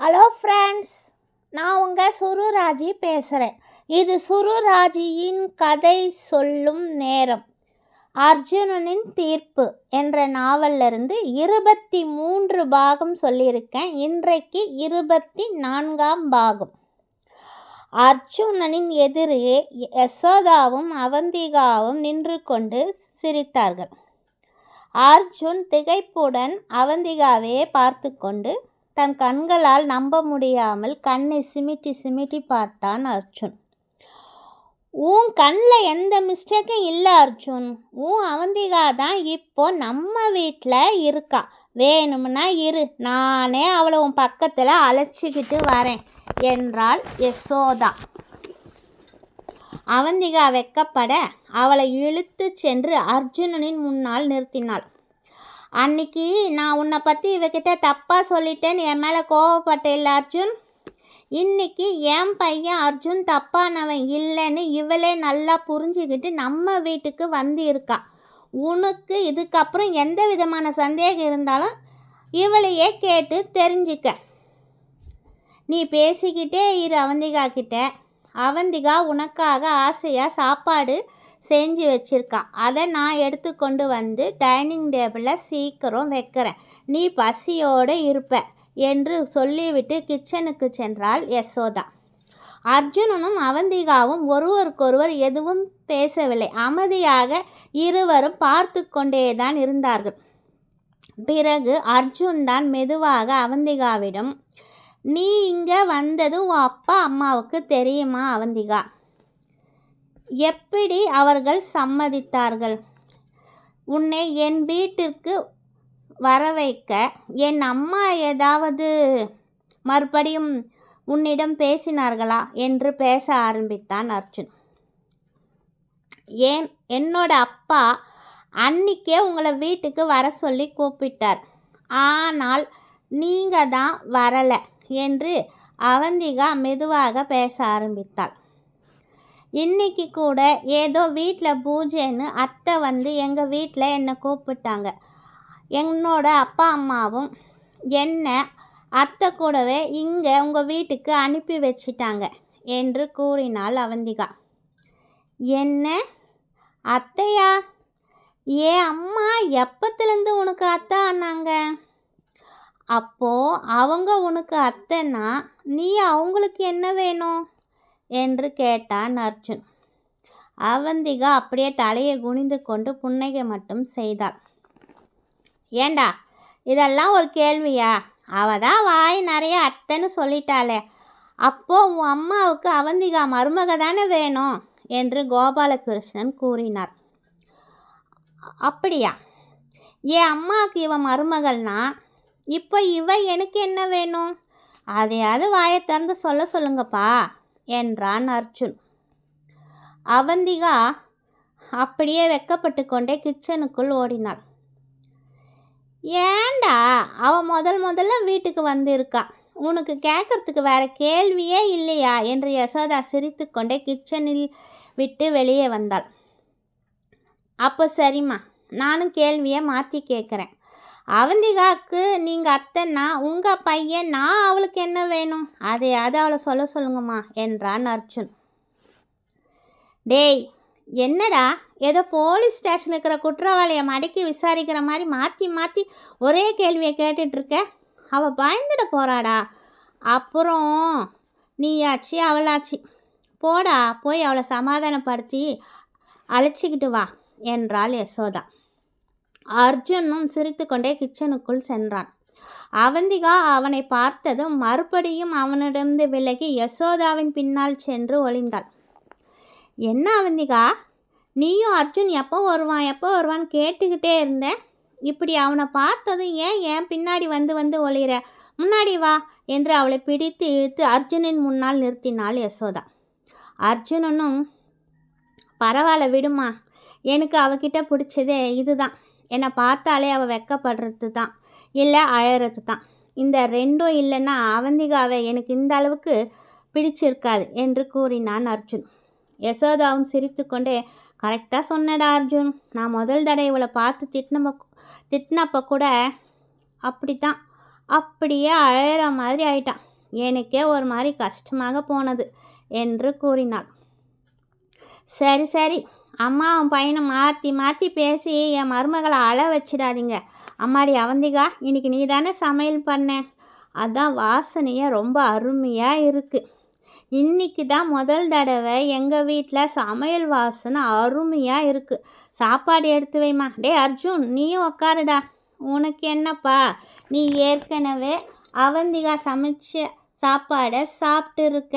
Hello friends நான் உங்கள் சுருராஜி பேசுகிறேன் இது சுருராஜியின் கதை சொல்லும் நேரம். அர்ஜுனனின் தீர்ப்பு என்ற நாவலிருந்து இருபத்தி மூன்று பாகம் சொல்லியிருக்கேன். இன்றைக்கு இருபத்தி நான்காம் பாகம். அர்ஜுனனின் எதிரே யசோதாவும் அவந்திகாவும் நின்று கொண்டு சிரித்தார்கள். அர்ஜுன் திகைப்புடன் அவந்திகாவையே பார்த்து கொண்டு தன் கண்களால் நம்ப முடியாமல் கண்ணை சிமிட்டி சிமிட்டி பார்த்தான் அர்ஜுன். உன் கண்ணில் எந்த மிஸ்டேக்கும் இல்லை அர்ஜுன். உன் அவந்திகா தான் இப்போ நம்ம வீட்டில் இருக்கா. வேணும்னா இரு. நானே அவளை உன் பக்கத்தில் அழைச்சிக்கிட்டு வரேன் என்றாள் யசோதா. அவந்திகா வெக்கப்பட அவளை இழுத்து சென்று அர்ஜுனனின் முன்னால் நிறுத்தினாள். அன்னைக்கு நான் உன்னை பற்றி இவகிட்ட தப்பாக சொல்லிட்டேன்னு என் மேலே கோவப்பட்டேன் அர்ஜுன். இன்னைக்கு என் பையன் அர்ஜுன் தப்பானவன் இல்லைன்னு இவளே நல்லா புரிஞ்சுக்கிட்டு நம்ம வீட்டுக்கு வந்து இருக்கா உனக்கு இதுக்கப்புறம் எந்த விதமான சந்தேகம் இருந்தாலும் இவளையே கேட்டு தெரிஞ்சுக்க. நீ பேசிக்கிட்டே இரு அவந்திகா கிட்ட. அவந்திகா உனக்காக ஆசையாக சாப்பாடு செஞ்சு வச்சுருக்கான். அதை நான் எடுத்து கொண்டு வந்து டைனிங் டேபிளில் சீக்கிரம் வைக்கிறேன். நீ பசியோடு இருப்ப என்று சொல்லிவிட்டு கிச்சனுக்கு சென்றாள் யசோதா. அர்ஜுனனும் அவந்திகாவும் ஒருவருக்கொருவர் எதுவும் பேசவில்லை. அமைதியாக இருவரும் பார்த்து கொண்டேதான் இருந்தார்கள். பிறகு அர்ஜுன் தான் மெதுவாக அவந்திகாவிடம் நீ இங்கே வந்தது உன் அப்பா அம்மாவுக்கு தெரியுமா அவந்திகா? எப்படி அவர்கள் சம்மதித்தார்கள்? உன்னை என் வீட்டிற்கு வர வைக்க என் அம்மா ஏதாவது மறுபடியும் உன்னிடம் பேசினார்களா? என்று பேச ஆரம்பித்தான் அர்ஜுன். ஏன்? என்னோட அப்பா அன்னிக்கே உங்களை வீட்டுக்கு வர சொல்லி கூப்பிட்டார். ஆனால் நீங்கள் தான் வரலை என்று அவந்திகா மெதுவாக பேச ஆரம்பித்தாள். இன்னைக்கு கூட ஏதோ வீட்டில் பூஜைன்னு அத்தை வந்து எங்கள் வீட்டில் என்னை கூப்பிட்டாங்க. என்னோட அப்பா அம்மாவும் என்னை அத்தை கூடவே இங்கே உங்கள் வீட்டுக்கு அனுப்பி வச்சிட்டாங்க என்று கூறினாள் அவந்திகா. என்ன? அத்தையா? ஏன் அம்மா எப்பத்துலேருந்து உனக்கு அத்தை ஆனாங்க? அப்போது அவங்க உனக்கு அத்தைன்னா நீ அவங்களுக்கு என்ன வேணும்? என்று கேட்டான் அர்ஜுன். அவந்திகா அப்படியே தலையை குனிந்து கொண்டு புன்னகை மட்டும் செய்தாள். ஏண்டா இதெல்லாம் ஒரு கேள்வியா? அவ தான் வாய் நிறைய அத்தைன்னு சொல்லிட்டாளே. அப்போ உன் அம்மாவுக்கு அவந்திகா மருமக தானே வேணும்? என்று கோபாலகிருஷ்ணன் கூறினார். அப்படியா? என் அம்மாவுக்கு இவன் மருமகள்னா இப்போ இவ எனக்கு என்ன வேணும்? அதையாவது வாயை திறந்து சொல்ல சொல்லுங்கப்பா. என்றான் அர்ஜுன். அவந்திகா அப்படியே வெக்கப்பட்டு கொண்டே கிச்சனுக்குள் ஓடினாள். ஏண்டா அவன் முதல் முதல்ல வீட்டுக்கு வந்திருக்கா. உனக்கு கேட்கறதுக்கு வேற கேள்வியே இல்லையா? என்று யசோதா சிரித்து கொண்டே கிச்சனில் விட்டு வெளியே வந்தாள். அப்போ சரிம்மா நானும் கேள்வியை மாற்றி கேட்குறேன் அவந்திகாவுக்கு நீங்கள் அத்தைன்னா உங்கள் பையன் நான் அவளுக்கு என்ன வேணும்? அதையாவது அவளை சொல்ல சொல்லுங்கம்மா என்றான் அர்ஜுன். டேய் என்னடா? ஏதோ போலீஸ் ஸ்டேஷன் இருக்கிற குற்றவாளியை மடக்கி விசாரிக்கிற மாதிரி மாற்றி மாற்றி ஒரே கேள்வியை கேட்டுட்ருக்க? அவள் பயந்துட போகிறாடா அப்புறம் நீயாச்சு அவளாச்சு. போடா போய் அவளை சமாதானப்படுத்தி அழைச்சிக்கிட்டு வா என்றாள் யசோதா. அர்ஜுனும் சிரித்துக்கொண்டே கிச்சனுக்குள் சென்றான். அவந்திகா அவனை பார்த்ததும் மறுபடியும் அவனிடமிருந்து விலகி யசோதாவின் பின்னால் சென்று ஒளிந்தாள். என்ன அவந்திகா? நீயும் அர்ஜுன் எப்போ வருவான்? எப்போ வருவான்னு கேட்டுக்கிட்டே இருந்தேன் இப்படி அவனை பார்த்ததும் ஏன் ஏன் பின்னாடி வந்து வந்து ஒளிகிற முன்னாடி வா என்று அவளை பிடித்து இழுத்து அர்ஜுனின் முன்னால் நிறுத்தினாள் யசோதா. அர்ஜுனனும் பரவாயில்ல விடுமா. எனக்கு அவகிட்ட பிடிச்சதே இதுதான். என்னை பார்த்தாலே அவள் வெக்கப்படுறது தான் இல்லை அழகிறது தான் இந்த ரெண்டும் இல்லைன்னா அவந்திகாவை எனக்கு இந்த அளவுக்கு பிடிச்சிருக்காது என்று கூறினான் அர்ஜுன். யசோதாவும் சிரித்து கொண்டே கரெக்டாக சொன்னடா அர்ஜுன். நான் முதல் தடவை இவளை பார்த்து திட்டினப்ப திட்டினப்ப கூட அப்படி தான் அப்படியே அழகிற மாதிரி ஆயிட்டான். எனக்கே ஒரு மாதிரி கஷ்டமாக போனது என்று கூறினாள். சரி சரி. அம்மாவும் பையனும் மாற்றி மாற்றி பேசி என் மருமகளை அழ வச்சிடாதீங்க. அம்மாடி அவந்திகா இன்னைக்கு நீ தானே சமையல் பண்ண? அதான் வாசனையாக ரொம்ப அருமையாக இருக்குது இன்னைக்கு தான் முதல் தடவை எங்கள் வீட்டில் சமையல் வாசனை அருமையாக இருக்குது சாப்பாடு எடுத்து வைமா டே அர்ஜுன் நீயும் உக்காருடா. உனக்கு என்னப்பா? நீ ஏற்கனவே அவந்திகா சமைச்ச சாப்பாடை சாப்பிட்டு இருக்க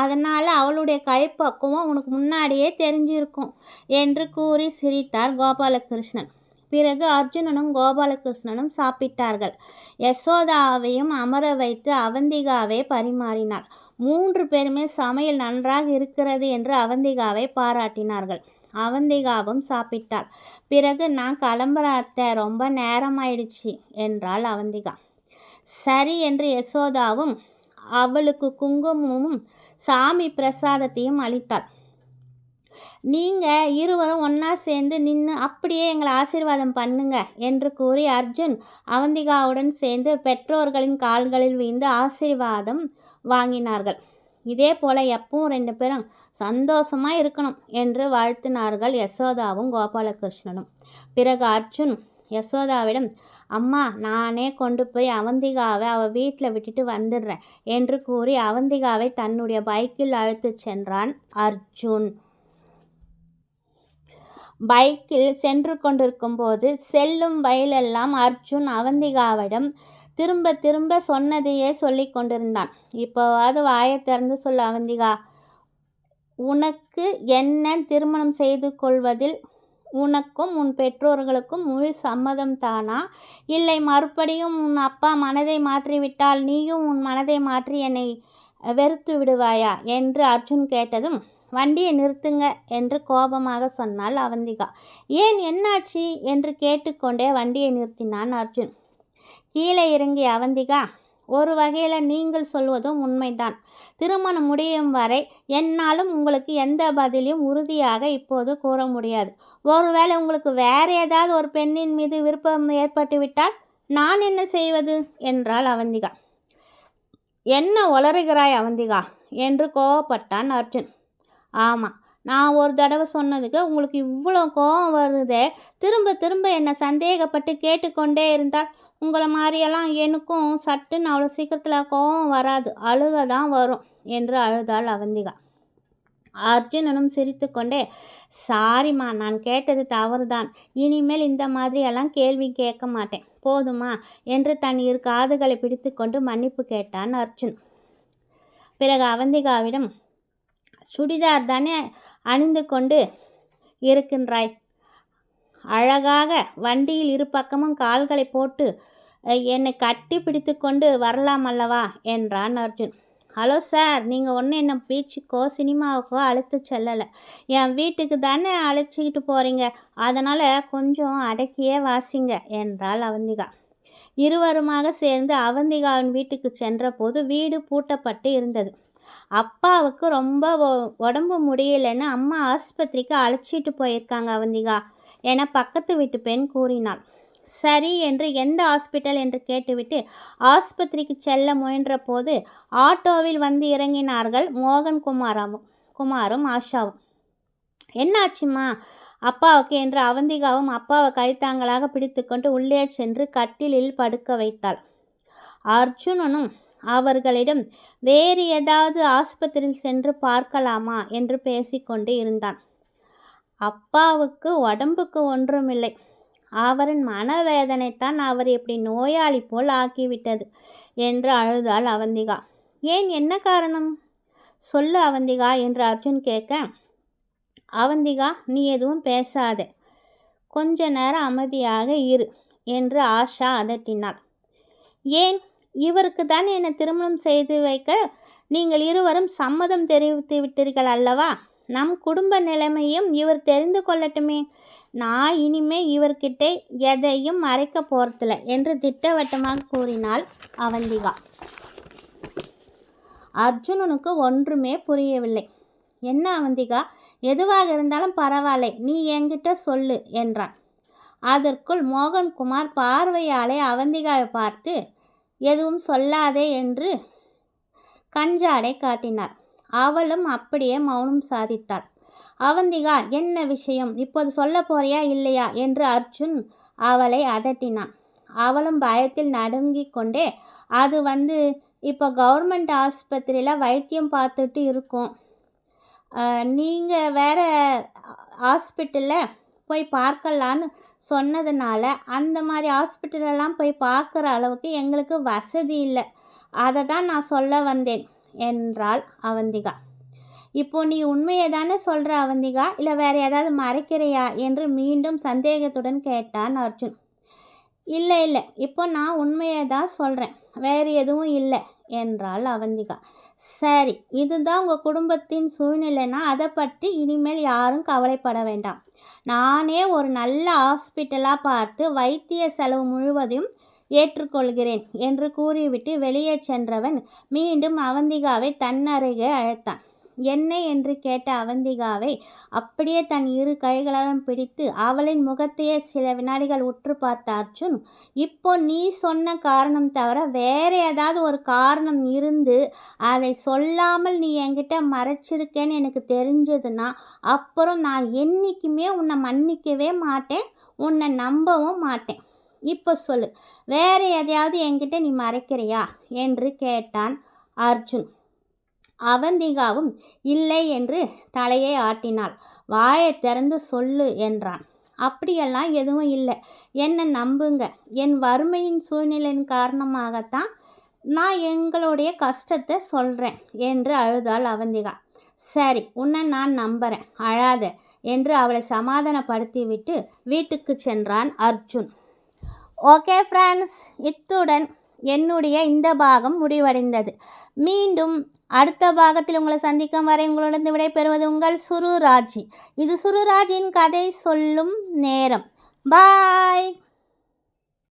அதனால் அவளுடைய கைப்பக்குவம் உனக்கு முன்னாடியே தெரிஞ்சிருக்கும் என்று கூறி சிரித்தார் கோபாலகிருஷ்ணன். பிறகு அர்ஜுனனும் கோபாலகிருஷ்ணனும் சாப்பிட்டார்கள். யசோதாவையும் அமர வைத்து அவந்திகாவை பரிமாறினார் மூன்று பேருமே சமையல் நன்றாக இருக்கிறது என்று அவந்திகாவை பாராட்டினார்கள். அவந்திகாவும் சாப்பிட்டாள். பிறகு நான் கிளம்புற அத்தை ரொம்ப நேரமாயிடுச்சு என்றாள் அவந்திகா. சரி என்று யசோதாவும் அவளுக்கு குங்குமமும் சாமி பிரசாதத்தையும் அளித்தாள். நீங்கள் இருவரும் ஒன்றா சேர்ந்து நின்று அப்படியே எங்களை ஆசீர்வாதம் பண்ணுங்க என்று கூறி அர்ஜுன் அவந்திகாவுடன் சேர்ந்து பெற்றோர்களின் கால்களில் வீழ்ந்து ஆசீர்வாதம் வாங்கினார்கள். இதே போல் எப்பவும் ரெண்டு பேரும் சந்தோஷமாக இருக்கணும் என்று வாழ்த்தினார்கள் யசோதாவும் கோபாலகிருஷ்ணனும். பிறகு அர்ஜுன் யசோதாவிடம் அம்மா நானே கொண்டு போய் அவந்திகாவை அவள் வீட்டில் விட்டுட்டு வந்துடுறேன் என்று கூறி அவந்திகாவை தன்னுடைய பைக்கில் அழைத்துச் சென்றான் அர்ஜுன். பைக்கில் சென்று கொண்டிருக்கும் போது செல்லும் வயலெல்லாம் அர்ஜுன் அவந்திகாவிடம் திரும்ப திரும்ப சொன்னதையே சொல்லி கொண்டிருந்தான். இப்போவாது வாயை திறந்து சொல்ல அவந்திகா உனக்கு என்ன திருமணம் செய்து கொள்வதில் உனக்கும் உன் பெற்றோர்களுக்கும் முழு சம்மதம் தானா? இல்லை மறுபடியும் உன் அப்பா மனதை மாற்றிவிட்டால் நீயும் உன் மனதை மாற்றி என்னை வெறுத்து விடுவாயா? என்று அர்ஜுன் கேட்டதும் வண்டியை நிறுத்துங்க என்று கோபமாக சொன்னாள் அவந்திகா. ஏன் என்னாச்சு? என்று கேட்டுக்கொண்டே வண்டியை நிறுத்தினான் அர்ஜுன். கீழே இறங்கிய அவந்திகா ஒரு வகையில் நீங்கள் சொல்வதும் உண்மைதான். திருமணம் முடியும் வரை என்னாலும் உங்களுக்கு எந்த பதிலையும் உறுதியாக இப்போது கூற முடியாது. ஒருவேளை உங்களுக்கு வேறு ஏதாவது ஒரு பெண்ணின் மீது விருப்பம் ஏற்பட்டுவிட்டால் நான் என்ன செய்வது? என்றாள் அவந்திகா. என்ன உளறுகிறாய் அவந்திகா? என்று கோவப்பட்டான் அர்ஜுன். ஆமாம் நான் ஒரு தடவை சொன்னதுக்கு உங்களுக்கு இவ்வளோ கோபம் வருதே. திரும்ப திரும்ப என்னை சந்தேகப்பட்டு கேட்டுக்கொண்டே இருந்தால் உங்களை மாதிரியெல்லாம் எனக்கும் சட்டுன்னு அவ்வளோ சீக்கிரத்தில் கோபம் வராது. அழுக தான் வரும் என்று அழுதாள் அவந்திகா. அர்ஜுனனும் சிரித்துக்கொண்டே சாரிம்மா நான் கேட்டது தவறுதான். இனிமேல் இந்த மாதிரியெல்லாம் கேள்வி கேட்க மாட்டேன். போதுமா? என்று தன் இரு காதுகளை பிடித்துக்கொண்டு மன்னிப்பு கேட்டான் அர்ஜுன். பிறகு அவந்திகாவிடம் சுடிதார் தானே அணிந்து கொண்டு இருக்கின்றாய்? அழகாக வண்டியில் இரு பக்கமும் கால்களை போட்டு என்னை கட்டி பிடித்து கொண்டு வரலாம் அல்லவா? என்றான் அர்ஜுன். ஹலோ சார் நீங்கள் ஒன்றும் என்ன பீச்சுக்கோ சினிமாவுக்கோ அழுத்து செல்லலை. என் வீட்டுக்கு தானே அழைச்சிக்கிட்டு போகிறீங்க அதனால் கொஞ்சம் அடக்கியே வாசிங்க என்றாள் அவந்திகா. இருவருமாக சேர்ந்து அவந்திகாவின் வீட்டுக்கு சென்றபோது வீடு பூட்டப்பட்டு இருந்தது. அப்பாவுக்கு ரொம்ப உடம்பு முடியலைன்னு அம்மா ஆஸ்பத்திரிக்கு அழைச்சிட்டு போயிருக்காங்க அவந்திகா என பக்கத்து வீட்டு பெண் கூறினாள். சரி என்று எந்த ஹாஸ்பிட்டல் என்று கேட்டுவிட்டு ஆஸ்பத்திரிக்கு செல்ல முயன்ற போது ஆட்டோவில் வந்து இறங்கினார்கள் மோகன் குமாராவும் குமாரும் ஆஷாவும். என்னாச்சும்மா அப்பாவுக்கு என்று அவந்திகாவும் அப்பாவை கைத்தாங்களாக பிடித்துக்கொண்டு உள்ளே சென்று கட்டிலில் படுக்க வைத்தாள். அர்ஜுனனும் அவர்களிடம் வேறு ஏதாவது ஆஸ்பத்திரியில் சென்று பார்க்கலாமா? என்று பேசிக்கொண்டு இருந்தான். அப்பாவுக்கு உடம்புக்கு ஒன்றுமில்லை. அவரின் மனவேதனைத்தான் அவர் இப்படி நோயாளி போல் ஆக்கிவிட்டது என்று அழுதாள் அவந்திகா. ஏன் என்ன காரணம்? சொல்லு அவந்திகா என்று அர்ஜுன் கேட்க அவந்திகா நீ எதுவும் பேசாதே. கொஞ்ச நேரம் அமைதியாக இரு என்று ஆஷா அதட்டினாள். ஏன்? இவருக்கு தான் என்னை திருமணம் செய்து வைக்க நீங்கள் இருவரும் சம்மதம் தெரிவித்து விட்டீர்கள் அல்லவா? நம் குடும்ப நிலைமையும் இவர் தெரிந்து கொள்ளட்டுமே. நான் இனிமே இவர்கிட்ட எதையும் மறைக்க போகிறதில்ல என்று திட்டவட்டமாக கூறினாள் அவந்திகா. அர்ஜுனனுக்கு ஒன்றுமே புரியவில்லை. என்ன அவந்திகா? எதுவாக இருந்தாலும் பரவாயில்லை. நீ என்கிட்ட சொல்லு என்றான். அதற்குள் மோகன்குமார் பார்வையாலே அவந்திகாவை பார்த்து எதுவும் சொல்லாதே என்று கஞ்சாடை காட்டினார். அவளும் அப்படியே மௌனம் சாதித்தாள். அவந்திகா என்ன விஷயம்? இப்போது சொல்ல போறியா இல்லையா? என்று அர்ஜுன் அவளை அதட்டினான். அவளும் பயத்தில் நடுங்கிக் கொண்டே அது வந்து இப்போ கவர்மெண்ட் ஆஸ்பத்திரியில் வைத்தியம் பார்த்துட்டு இருக்கோம். நீங்கள் வேற ஹாஸ்பிட்டலில் போய் பார்க்கலான்னு சொன்னதுனால அந்த மாதிரி ஹாஸ்பிட்டலெல்லாம் போய் பார்க்குற அளவுக்கு எங்களுக்கு வசதி இல்லை. அதை தான் நான் சொல்ல வந்தேன் என்றாள் அவந்திகா. இப்போ நீ உண்மையை தானே சொல்கிற அவந்திகா? இல்லை வேறு ஏதாவது மறைக்கிறையா? என்று மீண்டும் சந்தேகத்துடன் கேட்டான் அர்ஜுன். இல்லை இல்லை. இப்போ நான் உண்மையை தான் சொல்கிறேன் வேறு எதுவும் இல்லை. என்றாள் அவந்திகா. சரி இதுதான் உங்கள் குடும்பத்தின் சூழ்நிலைன்னா அதை பற்றி இனிமேல் யாரும் கவலைப்பட வேண்டாம். நானே ஒரு நல்ல ஹாஸ்பிட்டலாக பார்த்து வைத்திய செலவு முழுவதையும் ஏற்றுக்கொள்கிறேன் என்று கூறிவிட்டு வெளியே சென்றவன் மீண்டும் அவந்திகாவை தன்னருகே அழைத்தான். என்ன என்று கேட்ட அவந்திகாவை அப்படியே தன் இரு கைகளாலும் பிடித்து அவளின் முகத்தையே சில வினாடிகள் உற்று பார்த்த அர்ஜுன் இப்போ நீ சொன்ன காரணம் தவிர வேற ஏதாவது ஒரு காரணம் இருந்து அதை சொல்லாமல் நீ என்கிட்ட மறைச்சிருக்கேன்னு எனக்கு தெரிஞ்சதுன்னா அப்புறம் நான் என்றைக்குமே உன்னை மன்னிக்கவே மாட்டேன் உன்னை நம்பவும் மாட்டேன். இப்போ சொல்லு வேறு எதையாவது என்கிட்ட நீ மறைக்கிறியா? என்று கேட்டான் அர்ஜுன். அவந்திகாவும் இல்லை என்று தலையை ஆட்டினாள். வாயை திறந்து சொல்லு என்றான். அப்படியெல்லாம் எதுவும் இல்லை. என்னை நம்புங்க. என் வறுமையின் சூழ்நிலையின் காரணமாகத்தான் நான் எங்களுடைய கஷ்டத்தை சொல்கிறேன் என்று அழுதாள் அவந்திகா. சரி உன்னை நான் நம்புகிறேன் அழாத என்று அவளை சமாதானப்படுத்திவிட்டு வீட்டுக்கு சென்றான் அர்ஜுன். ஓகே ஃப்ரெண்ட்ஸ் இத்துடன் என்னுடைய இந்த பாகம் முடிவடைந்தது. மீண்டும் அடுத்த பாகத்தில் உங்களை சந்திக்கும் வரை உங்களிடம் விடைபெறுவது உங்கள் சுருராஜி. இது சுருராஜின் கதை சொல்லும் நேரம். பாய்!